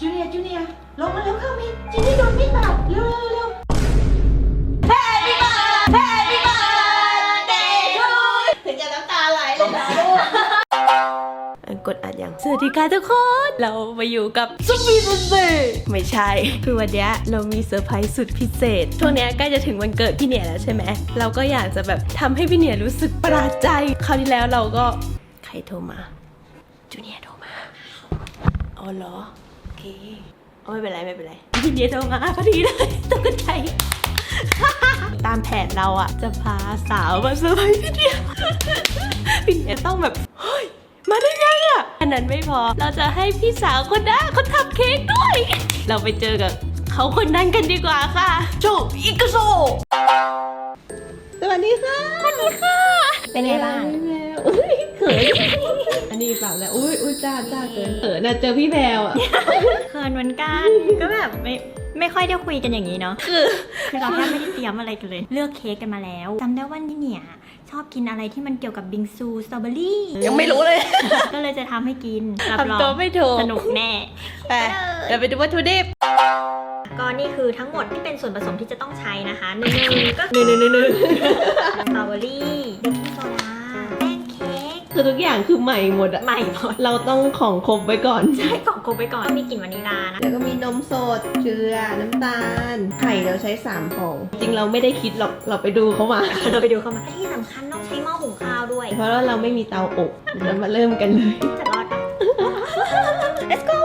จูเนียร์จูเนียร์ลงมาเร็วเข้ามิดจินนี่โดนมิดบาดเร็วเร็วเร็ว Happy birthday Happy birthday to you ถึงจะน้ำตาไหลเลยนะลูกกดอัดยังสวัสดีค่ะทุกคน เรามาอยู่กับซุปปี้บุฟเฟ่ไม่ใช่ คือวันเนี้ยเรามีเซอร์ไพรส์สุดพิเศษ ช่วงเนี้ยใกล้จะถึงวันเกิดพี่เหนียแล้วใช่ไหม เราก็อยากจะแบบทำให้พี่เหนียรู้สึกประหลาดใจ คราวที่แล้วเราก็ ใครโทรมา จูเนียร์โทรมา อ๋อเหรอโอ เคเอาไม่เป็นไรไม่เป็นไรพี่เหนียร์โทรมาพอดีเลยตกใจตามแผนเราอะจะพาสาวมาเซอร์ไพรส์พี่เหนียร์พี่เหนียร์ต้องแบบเฮ้ยมาได้ไงอะอันนั้นไม่พอเราจะให้พี่สาวคนนั้นเขาทำเค้กด้วย เราไปเจอกับเขาคนนั้นกันดีกว่าค่ะโจอิกาโซสวัสดีค่ะสวัสดีค่ะ เป็นไงบ้างพี่แพรวอุ้ยเขินอันนี้เปล่าแล้วอุ้ยอุ้ยจ้าจ้าเกินเขินน่ะเจอพี่แพรวอะเคินเหมือนกันก็แบบไม่ไม่ค่อยได้คุยกันอย่างนี้เนาะคือคือเราแทบไม่ได้เตรียมอะไรกันเลย เลือกเค้กกันมาแล้วจำได้ว่านี่เนี่ยชอบกินอะไรที่มันเกี่ยวกับบิงซูสตรอเบอรี่ยังไม่รู้เลย ก็เลยจะทำให้กินรับรอทำตัวงไม่ถูกสนุกแน่ไปเดี๋ยวไปดูวัตถุดิบก็นี่คือทั้งหมดที่เป็นส่วนผสมที่จะต้องใช้นะคะหนึ่งก็หนึ่งหนึ่งหนึ่งหนึ่งสตรอเบอรี่เบกกิ้งโซดาแป้งเค้กคือทุกอย่างคือใหม่หมดอะใหม่หมดเราต้องของครบไว้ก่อนใช้กล่องโกไปก่อนก็มีกลิ่นวานิลลานะ แล้วก็มีนมสดเกลือน้ำตาล ไข่เราใช้3ฟองจริงเราไม่ได้คิดหรอกเราไปดูเขามา เราไปดูเข้ามาที่สำคัญต้องใช้หม้อหุงข้าวด้วย เพราะว่าเราไม่มีเตาอบเรามาเริ่มกันเลย จะรอดปะ Let's go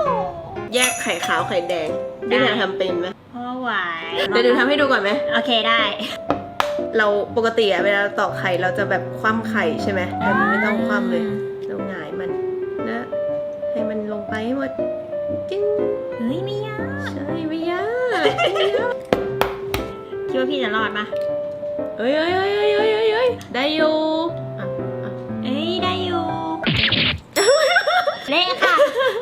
แยกไข่ขาวไข่แดงได้ พี่แนนทำเป็นไหมเพราะว่าไหวเดี๋ยวดูทำให้ดูก่อนไหมโอเคได้ เราปกติอะเวลาเราตอกไข่เราจะแบบคว่ำไข่ใช่ไหมแต่มันไม่ต้องคว่ำเลยเราหงายมันนะให้มันลงไปให้หมดจิ้งเฮ้ยไม่ยากใช่ไม่ยากไม่ยากคิดว่าพี่จะรอดปะเอ้ยเอ้ยเอ้ยเอ้ยเอ้ยเอ้ยเอ้ยได้อยู่อะอะเอ้ยได้อยู่เละค่ะ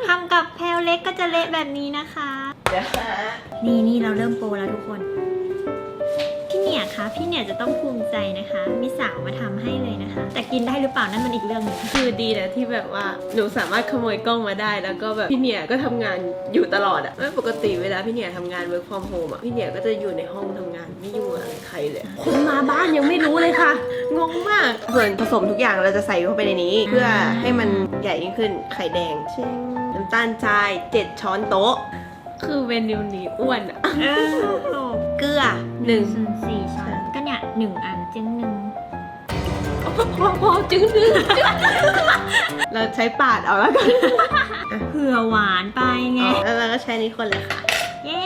ทำกับแพลวเล็กก็จะเละแบบนี้นะคะ เดี๋ยวหานี่นี่เราเริ่มโปรแล้วทุกคนพี่ เนี่ยคะพี่เนี่ยจะต้องภูมิใจนะคะ มีสาวมาทำให้เลยนะคะ แต่กินได้หรือเปล่านั่นมันอีกเรื่องหนึงคือดีนะที่แบบว่าหนูสามารถขโมยกล้องมาได้ แล้วก็แบบพี่เนี่ยก็ทำงานอยู่ตลอดอะไม่ปกติเวลาพี่เนี่ยทำงาน work from home อะพี่เนี่ยก็จะอยู่ในห้องทำงานไม่ยุ่งอะไรใครเลยคนมาบ้านยังไม่รู้เลยค่ะงงมากส่วนผสมทุกอย่างเราจะใส่เข้าไปในนี้ เพื่อให้มันใหญ่ยิ่งขึ้นไข่แดงเช่นน้ำตาลทรายเจ็ดช้อนโต๊ะ คือเมนูนี้อ้วนอะเออเกลือ หนึ่ง ส่วนสี่ช้อนก็เนี่ยหนึ่งอันจึงหนึ่งพอพอพอจึงนึงเราใช้ปาดเอาแล้วกันเผื่อหวานไปไง แล้วเราก็ใช้นี้คนเลยค่ะ เย้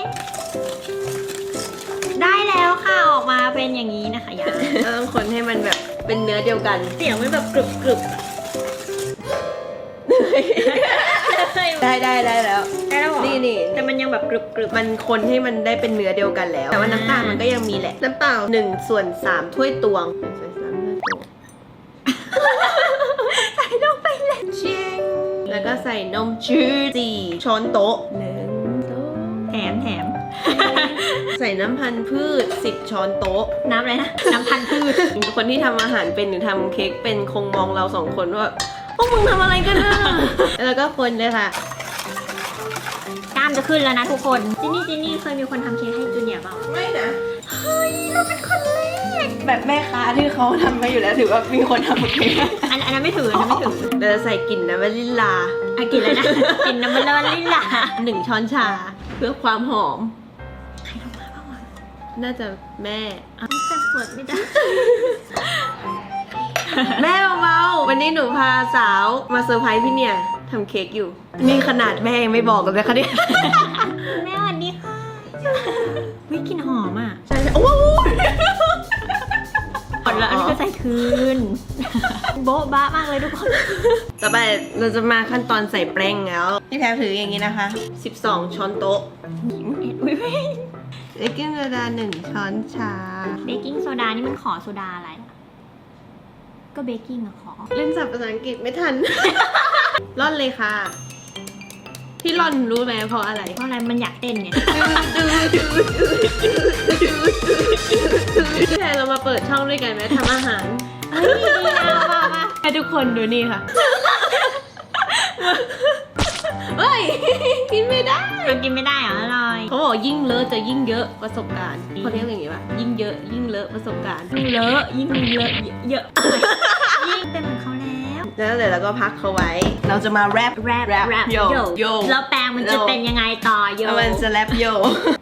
ได้แล้วค่ะออกมาเป็นอย่างนี้นะคะอย่าเราต้องคนให้มันแบบเป็นเนื้อเดียวกัน เสียงมันแบบกรึบกรึบๆอะ ได้ได้ได้แล้ว ได้แล้วเหรอนี่นี่ แต่มันยังแบบกรึบกรึบมันคนให้มันได้เป็นเนื้อเดียวกันแล้ว แต่ว่าน้ำตาลมันก็ยังมีแหละ น้ำเปล่าหนึ่งส่วนสามถ้วยตวงหนึ่งส่วนสามถ้วยตวง ใส่ลงไปเลยเชียงแล้วก็ใส่นมจืดสี่ช้อนโต๊ะหนึ่งโต๊ะแถมแถม ใส่น้ำพันธุ์พืชสิบช้อนโต๊ะ น้ำอะไรนะ น้ำพันธุ์พืช คนที่ทำอาหารเป็นหรือทำเค้กเป็นคงมองเราสองคนว่า พวกมึงทำอะไรกันนะแล้วก็คนเลยค่ะ กล้ามจะขึ้นแล้วนะทุกคน จินนี่จินนี่เคยมีคนทำเค้กให้จูเนียร์เปล่า ไม่นะ เฮ้ย เราเป็นคนแรก แบบแม่ค้าที่เขาทำมาอยู่แล้วถือว่ามีคนทำเค้กอันอันนั้นไม่ถืออันนั้นไม่ถือเราจะใส่กลิ่นน้ำวานิลลาอะกินเลยนะ กินน้ำมันละลิล่ะหนึ่งช้อนชา เพื่อความหอม ใครลงมาบ้างวะน่าจะแม่ไม่จะปวดไม่ได้ แม่เบาๆวันนี้หนูพาสาวมาเซอร์ไพรส์พี่เนี่ยทำเค้กอยู่ นี่ขนาดแม่ยังไม่บอกเลยนะคะเนี่ยแม่สวัสดีค่ะวิกลินหอมอะใช่ใช่โอ้โหหมดแล้วอันนี้ก็ใส่คืน โบ๊ะบ้ามากเลยทุกคน ต่อไปเราจะมาขั้นตอนใส่แป้งแล้วพี่แพรถืออย่างนี้นะคะ 12 ช้อนโต๊ะอุ๊ยเว้ยเบกกิ้งโซดาหนึ่งช้อนชา เบกกิ้งโซดานี่มันขอโซดาอะไรอะ ก็เบกกิ้งอะขอ เล่นศัพท์ภาษาอังกฤษไม่ทัน ร่อนเลยค่ะ ที่ร่อนรู้ไหมเพราะอะไร เพราะอะไรมันอยากเต้นไงพี่แพรเรามาเปิดช่องด้วยกันไหมทำอาหาร เฮ้ยดีนะมามาให้ทุกคนดูนี่ค่ะ เฮ้ย กินไม่ได้มันกินไม่ได้เหรออร่อย เขาบอกยิ่งเลอะจะยิ่งเยอะประสบการณ์เขาเรียกอย่างงี้ป่ะยิ่งเยอะยิ่งเลอะประสบการณ์ยิ่งเลอะยิ่งเลอะเยอะยิ่งเป็นเหมือนเขา แล้วแล้วเดี๋ยวเราก็พักเขาไว้ เราจะมาแรปแรปแรปแรปโยโยโยแล้วแปลงมันจะโยเป็นยังไงต่อโยเอามันจะแรปโย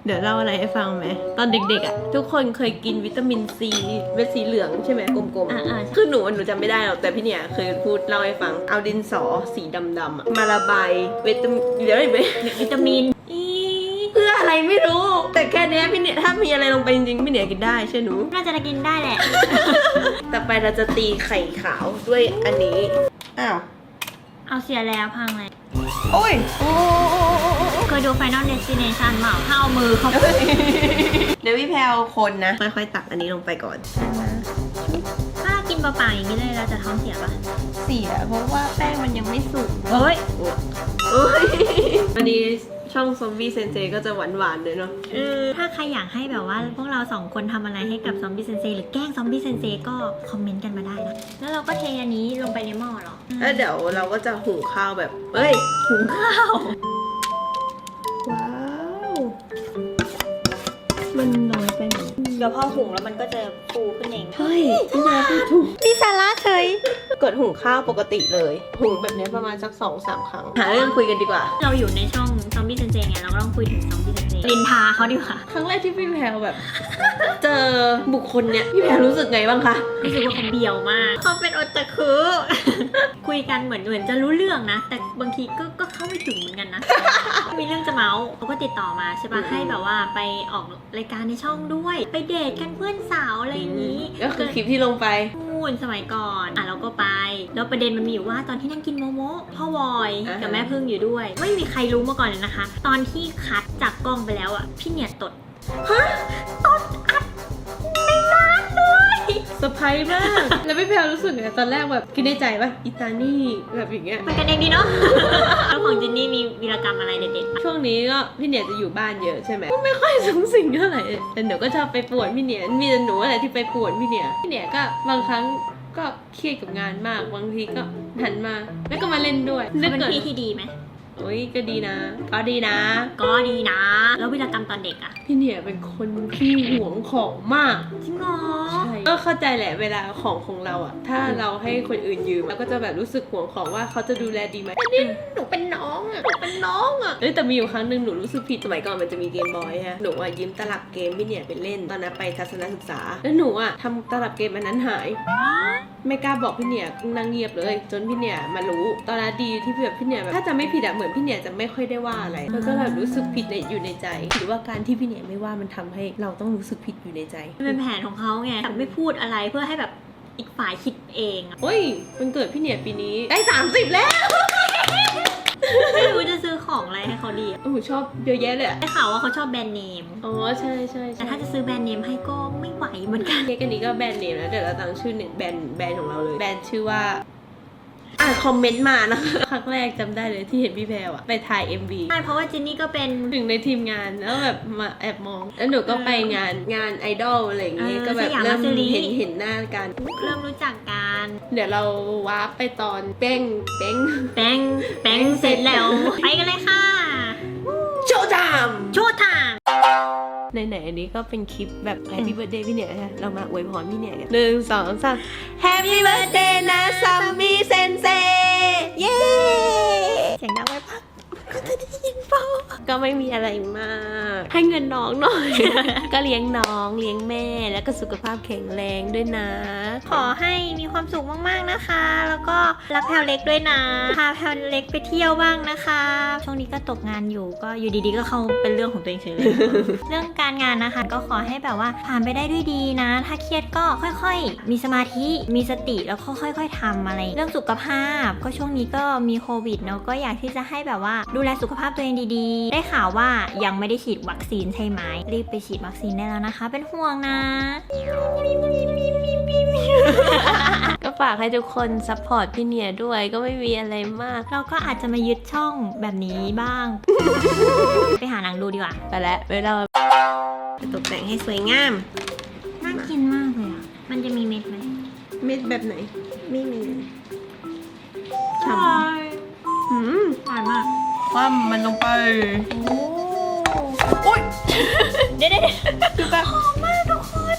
เดี๋ยวเล่าอะไรให้ฟังไหมตอนเด็กๆอะทุกคนเคยกินวิตามินซีเม็ดสีเหลืองใช่ไหมกลมอ่าอ่าๆคือหนูหนูจำไม่ได้หรอกแต่พี่เนี่ยเคยพูดเล่าให้ฟังเอาดินสอสีดำๆอะมาระบายวิตามินเดี๋ยวอะไรไหมวิตามินอีเพื่ออะ ไรไม่รู้ แต่แค่เนี้ยพี่เนี่ยถ้ามีอะไรลงไปจริงๆพี่เนี่ยกินได้ใช่หนู น่าจะกินได้แหละ ต่อไปเราจะตีไข่ขาวด้วยอันนี้ อ้าว เอาเสียแล้วพังเลยโอ้ย เคยดู Final Destination เปล่าถ้าเอามือเข้าไปเดี๋ยวพี่แพลวคนนะ ค่อยๆตักอันนี้ลงไปก่อน ถ้าเรากินเปล่าๆอย่างนี้เลยเราจะท้องเสียปะเสียเพราะว่าแป้งมันยังไม่สุก เฮ้ย โอ้ยวันนี้ ช่องซอมบี้เซนเจก็จะหวานๆเลยเนาะเออถ้าใครอยากให้แบบว่า พวกเราสองคนทำอะไรให้กับซอมบี้เซนเซหรือแกล้งซอมบี้เซนเซก็คอมเมนต์กันมาได้นะแล้วเราก็เทอันนี้ลงไปในหม้อเหรอแล้วเดี๋ยวเราก็จะหุงข้าวแบบเฮ้ยหุงข้าวว้าว ไหมเดี๋ยวพอหุงแล้วมันก็จะฟูขึ้นเองเฮ้ยพี่นาพูดถูกมีสาระเฉยกดหุงข้าวปกติเลย หุงแบบนี้ประมาณสักสองสามครั้ง หาเรื่องคุยกันดีกว่า เราอยู่ในช่องซอมบี้เซนเซไงเราก็ต้องคุยถึงซอมบี้เซนเซ ลินทาเขาดีกว่าครั้งแรกที่พี่แพลวแบบ เจอบุคคลเนี้ยพี่แพลวรู้สึกไงบ้างคะ รู้สึกว่าเขาเบียวมากเขาเป็นโอตาคุ คุยกันเหมือนเหมือนจะรู้เรื่องนะ แต่บางทีก็ก็เข้าไม่ถึงเหมือนกันนะ มีเรื่องจะเมาส์เขาก็ติดต่อมาใช่ปะให้แบบว่าไปออกรายการในช่องด้วย ไปเดทกันเพื่อนสาวอะไรอย่างนี้ ก็คือคลิปที่ลงไป นู่นสมัยก่อนอะเราก็ไป แล้วประเด็นมันมีอยู่ว่าตอนที่นั่งกินโมโมะพ่อวอยอ่าฮะกับแม่พึ่งอยู่ด้วย ไม่มีใครรู้มาก่อนเลยนะคะ ตอนที่คัดจากกล้องไปแล้วอะพี่เนี่ยตดเซอร์ไพรส์มาก แล้วพี่แพลวรู้สึกไงตอนแรกแบบคิดในใจว่าอิตานี่แบบอย่างเงี้ย มันกันเองดีเนาะ แล้วของจินนี่มีวีรกรรมอะไรเด็ดๆปะช่วงนี้ก็พี่เหนียจะอยู่บ้านเยอะใช่ไหมก็ไม่ค่อยสูงสิงเท่าไหร่แต่หนูก็ชอบไปป่วนพี่เหนียมีแต่หนูอะไรที่ไปป่วนพี่เหนียพี่เหนียก็บางครั้งก็เครียดกับงานมาก บางทีก็หันมา แล้วก็มาเล่นด้วยเขาเป็นกิดพี่ที่ดีไหมโอ้ยก็ดีนะ ก็ดีนะ ก็ดีนะ แล้ววีรกรรมตอนเด็กอะพี่เหนียเป็นคนที่หวงของมาก จริงเหรอใช่ก็เข้าใจแหละเวลาของของเราอะถ้าเราให้คนอื่นยืมเราก็จะแบบรู้สึกห่วงของว่าเขาจะดูแลดีไหมอันนี้หนูเป็นน้องอะหนูเป็นน้องอะเอ้ยแต่มีอยู่ครั้งหนึ่งหนูรู้สึกผิดสมัยก่อนมันจะมีเกมบอยฮะหนูอะยืมตลับเกมพี่เนี่ยไปเล่นตอนนั้นไปทัศนศึกษา แล้วหนูอะทำตลับเกมอันนั้นหาย ไม่กล้าบอกพี่เนี่ยนั่งเงียบเลย จนพี่เนี่ยมารู้ตอนนั้นดีที่แบบพี่เนี่ยแบบถ้าจะไม่ผิดอะเหมือนพี่เนี่ยจะไม่ค่อยได้ว่าอะไรแล้วก็แบบรู้สึกผิดในอยู่ในใจ หรือว่าการที่พี่เนี่ยไม่ว่ามันทำให้เราต้องรู้สึกผิดอยู่ในใจมันเป็นแผนของเขาไงแบบไม่พูดอะไรเพื่อให้แบบอีกฝ่ายคิดเองอะโอ้ยมันเกิดพี่เนี่ยปีนี้ได้สามสิบแล้ว ไม่รู้จะซื้อของอะไรให้เขาดีอะโอ้โหชอบเยอะแยะเลยอะได้ข่าวว่าเขาชอบแบรนด์เนม อ๋อใช่ใช่แต่ใช่ถ้าจะซื้อแบรนด์เนมให้ก็ไม่ไหวเหมือนกัน เค้กอันนี้ก็แบรนด์เนมนะเดี๋ยวเราตั้งชื่อเนี่ยแบรนด์แบรนด์ของเราเลย แบรนด์ชื่อว่า อ่านคอมเมนต์มานะคะ ครั้งแรกจำได้เลยที่เห็นพี่แพรวอะไปถ่าย MV ใช่เพราะว่าจินนี่ก็เป็นหนึ่งในทีมงานแล้วแบบมาแอบมอง แล้วหนูก็ไปงานงานไอดอลอะไรอย่างงี้เออก็แบบสยามเริ่มรัสเซอรี่เห็นเห็นหน้ากัน เริ่มรู้จักกันเดี๋ยวเราวาร์ปไปตอนเป้งเป้งแป้งแป้งเสร็จแล้ว ไปกันเลยค่ะ โชว์ไทม์โชว์ทาง ไหนๆอันนี้ก็เป็นคลิปแบบ Happy Birthday พี่เนี่ยนะเรามาอวยพรพี่เนี่ยกันหนึ่งสองสาม Happy Birthday นะซัมมี่เซนเซเย้เสียงดังไปปะ ก็ไม่มีอะไรมาก ให้เงินน้องหน่อย ก็เลี้ยงน้องเลี้ยงแม่ แล้วก็สุขภาพแข็งแรงด้วยนะ ขอให้มีความสุขมากๆนะคะ แล้วก็รักแพลวเล็กด้วยนะพาแพลวเล็กไปเที่ยวบ้างนะคะ ช่วงนี้ก็ตกงานอยู่ก็อยู่ดีๆก็เข้าเป็นเรื่องของตัวเองเฉยเลยเรื่องการงานนะคะ ก็ขอให้แบบว่าผ่านไปได้ด้วยดีนะ ถ้าเครียดก็ค่อยๆ มีสมาธิมีสติแล้วก็ค่อย ๆทำอะไร เรื่องสุขภาพก็ช่วงนี้ก็มีโควิดเนาะก็อยากที่จะให้แบบว่าดูแลสุขภาพตัวเองดีๆ ได้ข่าวว่ายังไม่ได้ฉีดวัคซีนใช่ไหม รีบไปฉีดวัคซีนได้แล้วนะคะ เป็นห่วงนะ ก็ฝากให้ทุกคนซัพพอร์ตพี่เนี่ยด้วยก็ไม่มีอะไรมาก เราก็อาจจะมายึดช่องแบบนี้บ้าง ไปหาหนังดูดีกว่าไปแล้วเวลาจะตกแต่งให้สวยงาม น่ากินมากเลยอะ มันจะมีเม็ดไหม เม็ดแบบไหน ไม่มีใช่อืมหวานมาก คว่ำมันลงไปโอ้อุ้ยเดี๋ยวเดี๋ยวเดี๋ยวดูแบบหอมมากทุกคน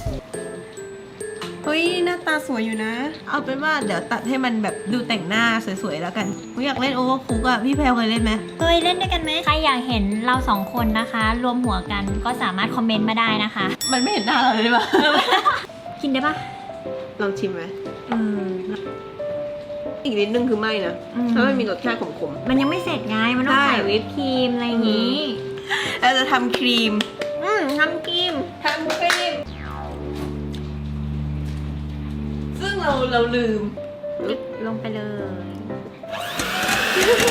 เฮ้ยหน้าตาสวยอยู่นะ เอาเป็นว่าเดี๋ยวตัดให้มันแบบดูแต่งหน้าสวยๆแล้วกันผมอยากเล่นโอเวอร์คุกอะพี่แพลวเคยเล่นไหมเคยเล่นด้วยกันไหมใครอยากเห็นเราสองคนนะคะ รวมหัวกันก็สามารถคอมเมนต์มาได้นะคะ มันไม่เห็นหน้าเราเลยปะกินได้ปะลองชิมไหมอืม อีกนิดนึงคือไม่นะอืม ถ้ามันมีรสชาติขม มันยังไม่เสร็จไง มันต้องใช่ ใส่วิปครีมอะไรอย่างนี้ ๆเราจะทำครีม อืมทำครีมทำครีม ซึ่งเราเราลืม ลงไปเลย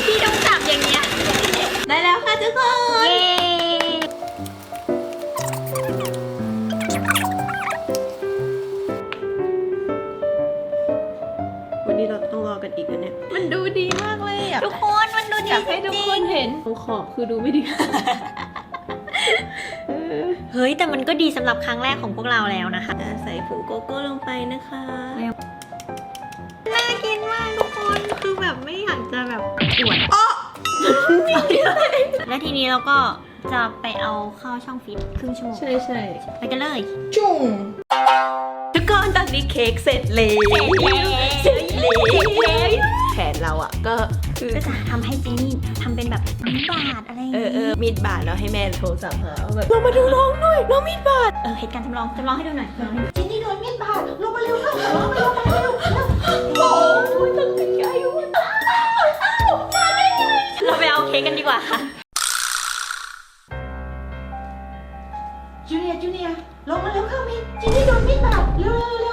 พี่ต้องจับอย่างเงี้ย ได้แล้วค่ะทุกคน เย้ นี้เราต้องรอกันอีกนะเนี่ยมันดูดีมากเลยอะทุกคนมันดูดีอยากให้ทุกคนเห็นตรงขอบคือดูไม่ดีเออเฮ้ย แต่มันก็ดีสำหรับครั้งแรกของพวกเราแล้วนะคะอะใส่ผงโกโก้ลงไปนะคะน่ากินมากทุกคนคือแบบไม่อยากจะแบบอวดอ้อและทีนี้เราก็จะไปเอาเข้าช่องฟิตครึ่งชั่วโมงใช่ใช่ไปกันเลย จุ่มทุกคน ตอนนี้เค้กเสร็จแล้วเสร็จแล้วแผนเราอะก็คือก็จะทำให้จินนี่ทำเป็นแบบนิ้วบาดอะไรอย่างเองี้อเออมีดบาดแล้วให้แม่โทรสั่งหาว่าแบบเรามาดูน้องหน่อยน้องมีดบาดเออเหตุการณ์จำลองจำลองให้ดูหน่อยจำลองให้ดูจินนี่โดนมีดบาดลงมาเร็วเข้าลงมาเร็วมาเร็วเร็วโอ้ยตั้งใจอยู่เราไปเอาเค้กกันดีกว่าค่ะจูเนียร์จูเนียร์ ลงมาเร็วเข้ามีจินนี่โดนมีดบาดเร็วเร็วเร็ว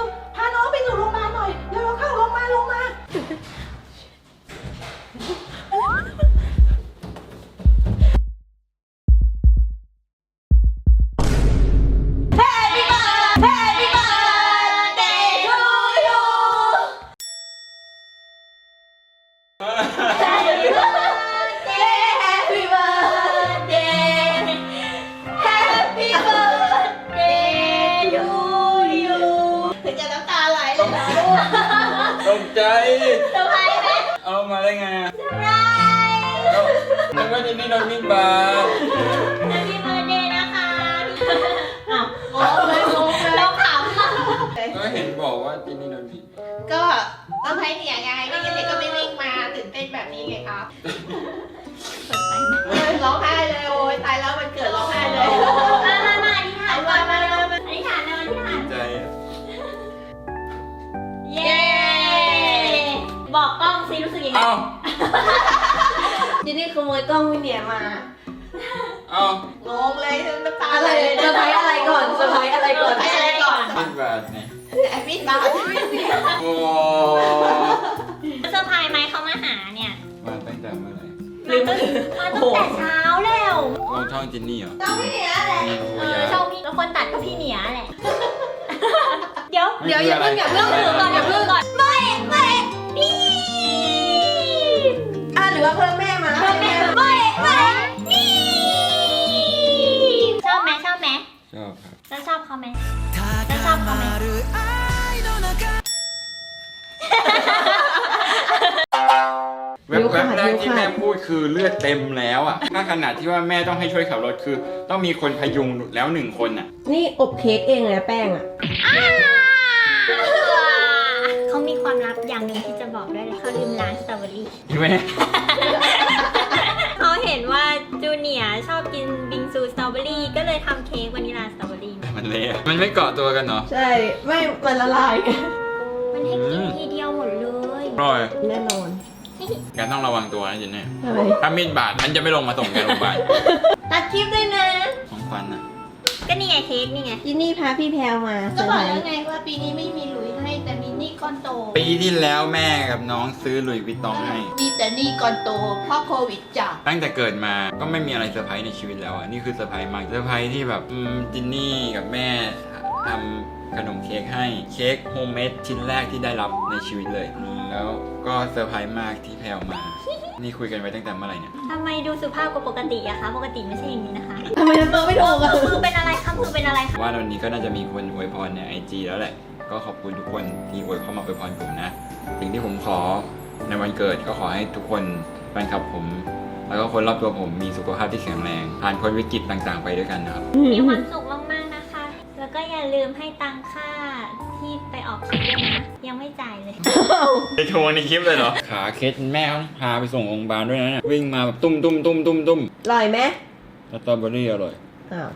นึกว่าจินนี่โดนมีดบาด Happy birthday นะคะอ้าวโอ้ยงงเลยเราขำอะก็เห็นบอกว่าจินนี่โดนมีดก็เซอร์ไพรส์เนี่ยไงไม่งั้นเด็กก็ไม่วิ่งมาตื่นเต้นแบบนี้ไงครับเออร้องไห้เลยโอ้ยตายแล้วมันเกิดร้องไห้เลยมามามาอธิษฐานก่อนมามามาอธิษฐานเลยอธิษฐานใจอะเย้บอกกล้องซิรู้สึกยังไง เอ้าจินนี่ขโมยกล้องวิเนียมา เอ้างงเลยน้ำตาอะไรเลยเซอร์ไพรส์อะไรก่อนเซอร์ไพรส์อะไรก่อนไปอะไรก่อนมีดบาดไงไอ้พี่บาสโอ้เซอร์ไพรส์ไหมเขามาหาเนี่ยมาตั้งแต่เมื่อไหร่มาตั้งมาตั้งแต่เช้าแล้วลงช่องจินนี่เหรอเจ้าพี่เนี่ยแหละมีโอ้เอยอยาชอบพี่แล้วคนตัดก็พี่เหนียแหละ เดี๋ยว เดี๋ยวอย่าเพิ่งอย่าเพิ่งเรื่องถือก่อนอย่าเพิ่ง แล้วชอบเขาไหมแวบแวบแรกที่แม่พูดคือเลือดเต็มแล้วอะถ้าขนาดที่ว่าแม่ต้องให้ช่วยขับรถคือ ต้องมีคนพยุงแล้วหนึ่งคนอะ นี่อบเค้กเองเลยแป้งอะ เขามีความลับอย่างหนึ่งที่จะบอกด้วยเลยเขาลืมล้างสตรอเบอรี่ ใช่ไหม มันเละมันไม่เกาะตัวกันเนาะใช่ ไม่มันละลายมันให้กินทีเดียวหมดเลยอร่อยแน่นอนแกต้องระวังตัวนะจินนี่ทำไมถ้ามีดบาดมันจะไม่ลงมาส่งแกโรงพยาบาลตัดคลิปด้วยนะ ของควันอะ ก็นี่ไงเค้กนี่ไงจินนี่พาพี่แพลวมาก็บอกแล้วไงว่าปีนี้ไม่มีหลุยให้ แต่มีหนี่ก้อนโต ปีที่แล้วแม่กับน้องซื้อหลุยส์วิตตองให้ มีแต่หนี่ก้อนโต เพราะโควิดจ้ะตั้งแต่เกิดมาก็ไม่มีอะไรเซอร์ไพรส์ในชีวิตแล้วอะ นี่คือเซอร์ไพรส์มากเซอร์ไพรส์ที่แบบอืมจินนี่กับแม่ทำขนมเค้กให้เค้กโฮมเมดชิ้นแรกที่ได้รับในชีวิตเลยอืมแล้วก็เซอร์ไพรส์มากที่แพลวมา นี่คุยกันไว้ตั้งแต่เมื่อไหร่เนี่ย ทำไมดูสุภาพกว่าปกติอะคะ ปกติไม่ใช่อย่างนี้นะคะทำไมทำตัวไม่ถูกอะมือเป็นอะไรคะมือเป็นอะไรคะ ว่าวันนี้ก็น่าจะมีคนอวยพรในไอจีแล้วแหละ ก็ขอบคุณทุกคนที่อวยเข้ามาอวยพรผมนะ สิ่งที่ผมขอในวันเกิดก็ขอให้ทุกคนแฟนคลับผม แล้วก็คนรอบตัวผมมีสุขภาพที่แข็งแรงผ่านพ้นวิกฤตต่างๆ ไปด้วยกันนะครับ มีความสุขมากๆนะคะ แล้วก็อย่าลืมให้ตังค่าที่ไปออกคลิปด้วยนะ ยังไม่จ่ายเลย ไปทวงในคลิปเลยเหรอ ขาเคสแม่เขาพาไปส่งโรงพยาบาลด้วยนะเนี่ยวิ่งมาแบบตุ้มตุ้มตุ้มตุ้มตุ้มอร่อยไหมสตรอเบอรี่อร่อย อ้าว